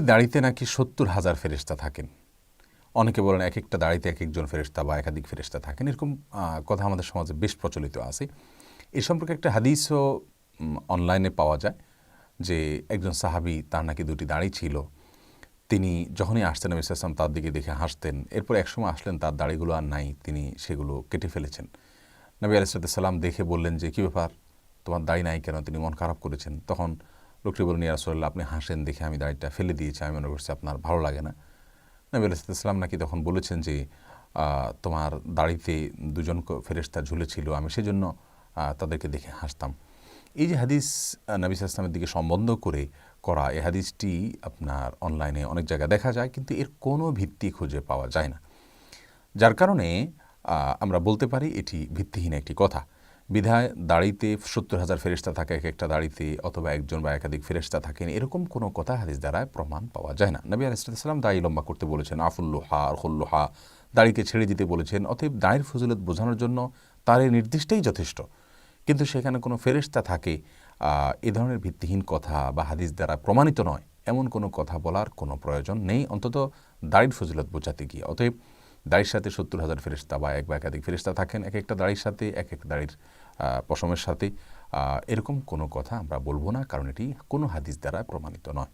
একটি দাড়িতে নাকি সত্তর হাজার ফেরেস্তা থাকেন। অনেকে বলেন এক একটা দাড়িতে এক একজন ফেরেস্তা বা একাধিক ফেরেস্তা থাকেন। এরকম কথা আমাদের সমাজে বেশ প্রচলিত আছে। এ সম্পর্কে একটা হাদিসও অনলাইনে পাওয়া যায় যে একজন সাহাবি তার নাকি দুটি দাড়ি ছিল। তিনি যখনই আসতেন, নবী ইসলাম তার দিকে দেখে হাসতেন। এরপর একসময় আসলেন, তার দাড়িগুলো আর নাই, তিনি সেগুলো কেটে ফেলেছেন। নবী আলাইসালাম দেখে বললেন যে, কী ব্যাপার? তোমার দাড়ি নাই কেন? তিনি মন খারাপ করেছেন। তখন লোকটি বললেন ইয়ারসোল্লাহ আপনি হাসেন দেখে আমি দাড়িটা ফেলে দিয়েছি। আমি মনে করছি আপনার ভালো লাগে না। নবী আলাইসালাম নাকি তখন বলেছেন যে তোমার দাড়িতে দুজন ফেরেশতা ঝুলেছিল। আমি সেজন্য তাদেরকে দেখে হাসতাম। এই যে হাদিস নবী ইসলামের দিকে সম্বন্ধ করে করা, এই হাদিসটি আপনার অনলাইনে অনেক জায়গায় দেখা যায়, কিন্তু এর কোনো ভিত্তি খুঁজে পাওয়া যায় না। যার কারণে আমরা বলতে পারি এটি ভিত্তিহীন একটি কথা। বিধায় দাড়িতে সত্তর হাজার ফেরিস্তা থাকে, এক একটা দাড়িতে অথবা একজন বা একাধিক ফেরিস্তা থাকেন, এরকম কোনো কথা হাদিস দ্বারা প্রমাণ পাওয়া যায় না। নবী আলাইসালাম দাড়ি লম্বা করতে বলেছেন আফুল্লোহা আরহুল্লোহা দাড়িকে ছেড়ে দিতে বলেছেন, অতএব দাড়ির ফজিলত বোঝানোর জন্য তার এই নির্দিষ্টই যথেষ্ট। কিন্তু সেখানে কোনো ফেরেশতা থাকে এ ধরনের ভিত্তিহীন কথা বা হাদিস দ্বারা প্রমাণিত নয়, এমন কোনো কথা বলার কোনো প্রয়োজন নেই, অন্তত দাড়ির ফজিলত বোঝাতে গিয়ে। অতএব দাড়ির সাথে সত্তর হাজার ফেরিস্তা বা এক বা একাধিক ফেরিস্তা থাকেন, এক একটা দাড়ির সাথে, এক এক দাড়ির পশমের সাথে। এরকম কোনো কথা আমরা বলব না, কারণ এটি কোনো হাদিস দ্বারা প্রমাণিত নয়।